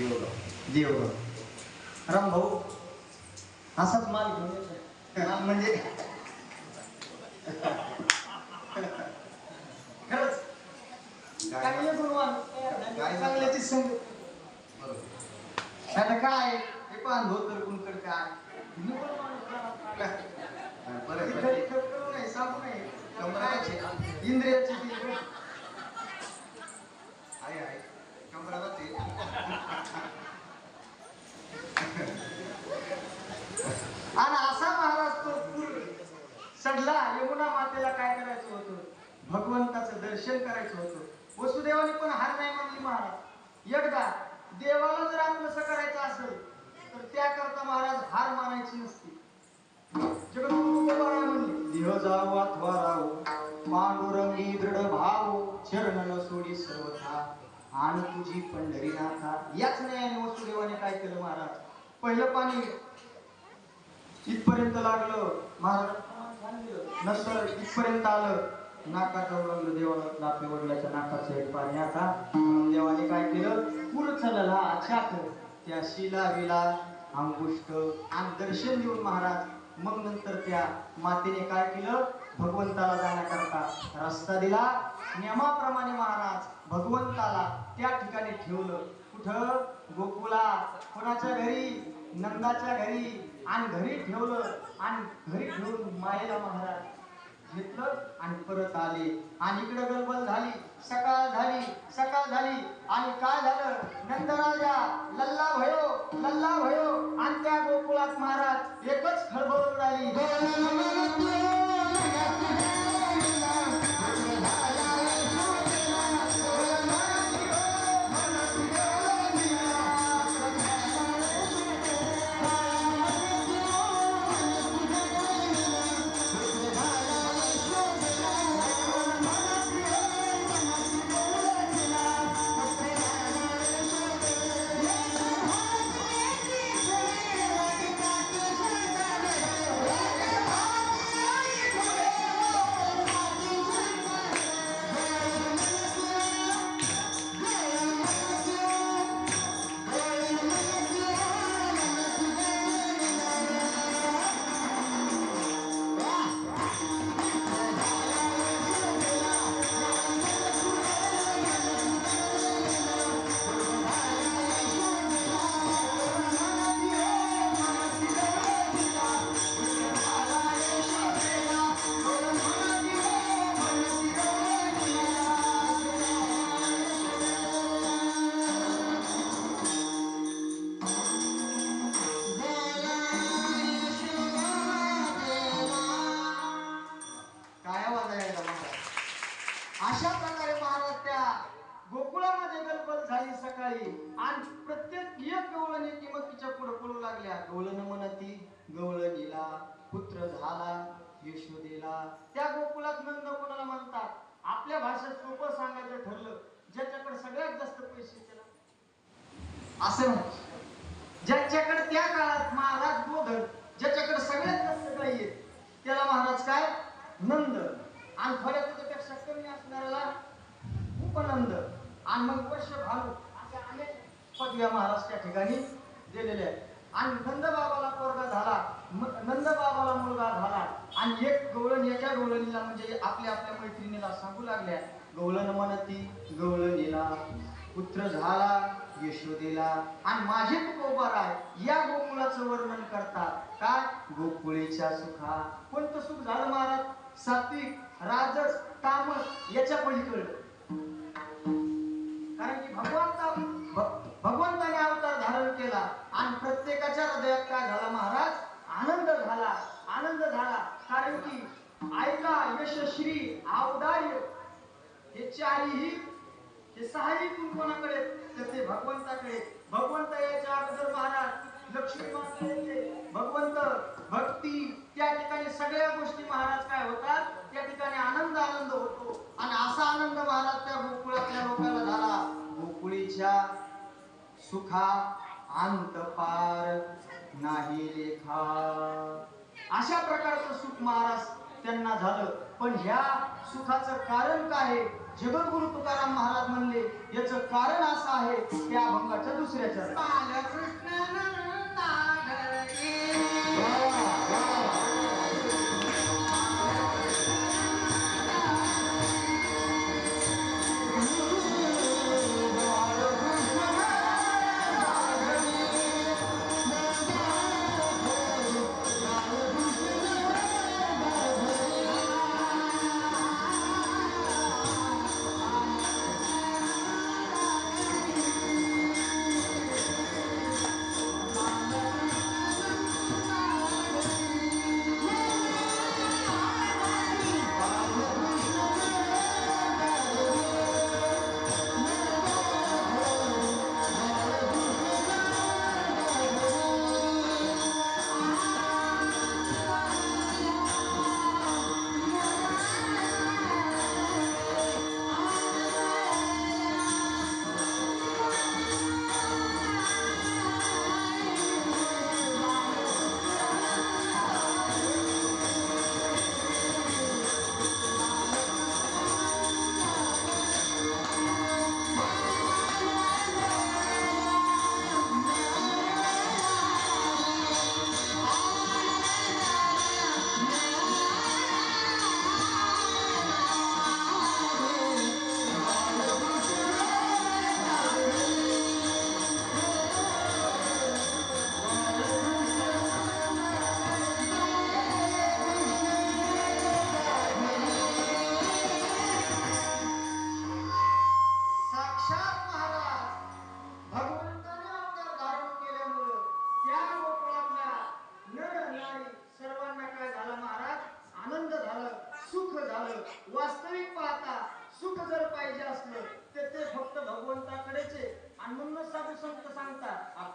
देवगाव देवगाव राम भाऊ असाच माल घेऊन म्हणजे? खरंच. चांगले गुणवान. काय? चांगल्याची संग बरोबर आता काय? हे पान धोतर कुणकड काय? नाही सांगू नाही. इंद्रियाची आहे आहे. अमरावती आणि असा महाराज तो पूर चढला यमुना मातेला काय करायचं होतं? भगवंताचं दर्शन करायचं होतं. वसुदेवाने पण हार नाही मानली महाराज. एकदा देवाला जर आपलं करायचं असेल तर त्याकरता महाराज हार मानायची नसती. जगद्गुरु तुकोबाराय म्हणले देह जाऊ अथवा राहू. पांडुरंगी दृढ भाव चरण आणि तुझी पंढरीनाथा याच न्यायाने वसुदेवाने काय केलं महाराज? पहिलं पाणी इथपर्यंत लागलं महाराज. नसर इथपर्यंत आलं नाकात जाऊ लागलं देवाला आपल्या वडिलाच्या नाकाचं एक पाणी. आता देवाने काय केलं? पूर चलला अचाक त्या शिला विला अंगुष्ट आणि दर्शन देऊन महाराज मग नंतर त्या मातेने काय केलं? भगवंताला जाण्याकरता रस्ता दिला. नियमाप्रमाणे महाराज भगवंताला त्या ठिकाणी ठेवलं. कुठं? गोकुला. कोणाच्या घरी? नंदाच्या घरी. आणि घरी ठेवलं. आणि घरी ठेवून मायेला महाराज घेतलं आणि परत आले. आणि इकडे गडबड झाली. सकाळ झाली. सकाळ झाली. आणि काय झालं? नंदराजा अशा प्रकारे महाराज त्या गोकुळामध्ये गलबल झाली सकाळी. आणि प्रत्येक एक गवळणी की पुढे पळू लागल्या. गवळण म्हणती गवळणीला पुत्र झाला यशोदेला त्या गोकुळात नंद कोणाला म्हणतात आपल्या भाषेत सोपं सांगायचं ठरलं ज्याच्याकडे सगळ्यात जास्त पैसे त्याला. असं ज्याच्याकडे त्या काळात महाराज गोधन ज्याच्याकडे सगळ्यात जास्त काही आहे त्याला महाराज काय? नंद. आणि थोड्या कमी असणाऱ्याला उपनंद आणि मग वर्ष भानू अशा अनेक पदव्या महाराज त्या ठिकाणी दिलेल्या आहेत. आणि नंदबाबाला पोरगा झाला नंदबाबाला मुलगा झाला आणि एक गवळण याच्या गवळणीला म्हणजे आपल्या आपल्या मैत्रिणीला सांगू लागल्या गवळण म्हणती गवळणीला पुत्र झाला यशोदेला आणि माझे तुकोबाराय या गोकुळाचं वर्णन करतात. काय गोकुळेच्या सुखा कोणतं सुख झालं महाराज? सात्विक राजस तामस याच्या पलीकडे. कारण की भगवंता भगवंताने अवतार धारण केला आणि प्रत्येकाच्या हृदयात काय झाला महाराज? आनंद झाला आनंद झाला. कारण की आईला यशश्री आवदाय हे चारही हे सहाही गुण कोणाकडे? त्याचे भगवंताकडे. भगवंत याच्या अगोदर महाराज लक्ष्मी माता येते भगवंत भक्ती त्या ठिकाणी सगळ्या गोष्टी महाराज काय होतात त्या ठिकाणी आनंद आनंद होतो आणि असा आनंद महाराज त्या गोकुळातल्या लोकांना झाला गोकुळीच्या सुखा अंत पार नाही लेखा. अशा प्रकारचं सुख महाराज त्यांना झालं. पण ह्या सुखाचं कारण काय आहे? जगद्गुरु तुकाराम महाराज म्हणले याचं कारण असं आहे त्या अभंगाच्या दुसऱ्या चरणात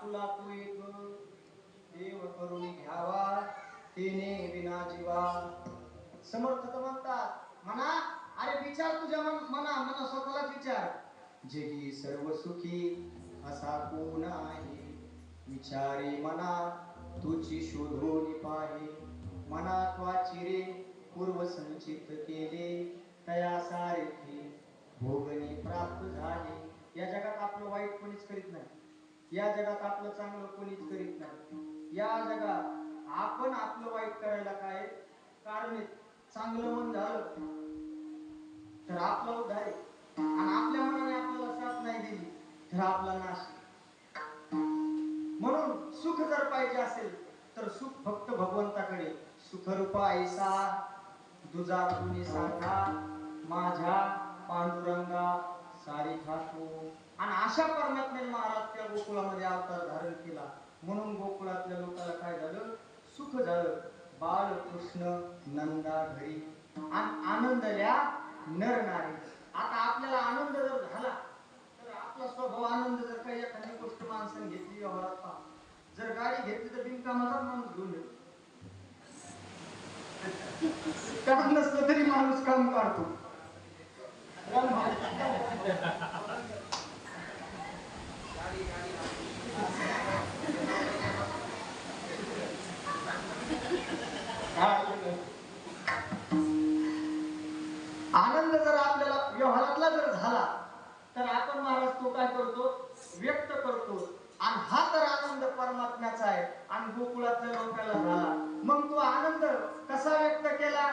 आपुला तू एक देव करून घ्यावा तिने विना जीवा. समर्थ तर म्हणतात म्हणा अरे विचार तुझ्या मन मना मना स्वतःलाच विचार. जगी सर्व सुखी असा कोण आहे? विचारे मना तुझी शोधून पाहे. मना त्वाची रे पूर्व संचित केले. तया सारखे भोगणी प्राप्त झाले. या जगात आपलं वाईट कोणीच करीत नाही. या जगात आपलं चांगलं कोणीच करीत नाही. या जगात आपण आपलं वाईट करायला काय? कारण चांगलं मन झालं. तर आपला उद्धार आहे. आणि आपल्या मनाने आपल्याला साथ नाही दिली तर आपला नाश म्हणून सुख जर पाहिजे असेल तर सुख फक्त भगवंताकडे. सुखरूपा ऐसा दुजा कुणी सांगा माझ्या पांडुरंगा सारी ठाकू आणि अशा परमात्म्याने महाराज त्या गोकुळामध्ये अवतार धारण केला. म्हणून गोकुळातल्या लोकांना काय झालं? सुख झालं. बालकृष्ण नंदा घरी आणि आनंदल्या नर नारी आता आपल्याला आनंद जर झाला तर आपला स्वभाव आनंद जर काही एखादी गोष्ट माणसाने घेतली व्यवहारात पहा जर गाडी घेतली तर बिनकामाचा माणूस घेऊन येतो. काम नसलं तरी माणूस काम काढतो आनंद जर आपल्याला व्यवहारातला जर झाला तर आपण महाराज तो काय करतो? व्यक्त करतो. आणि हा तर आनंद परमात्म्याचा आहे. आणि गोकुळातल्या लोकांना झाला. मग तो आनंद कसा व्यक्त केला?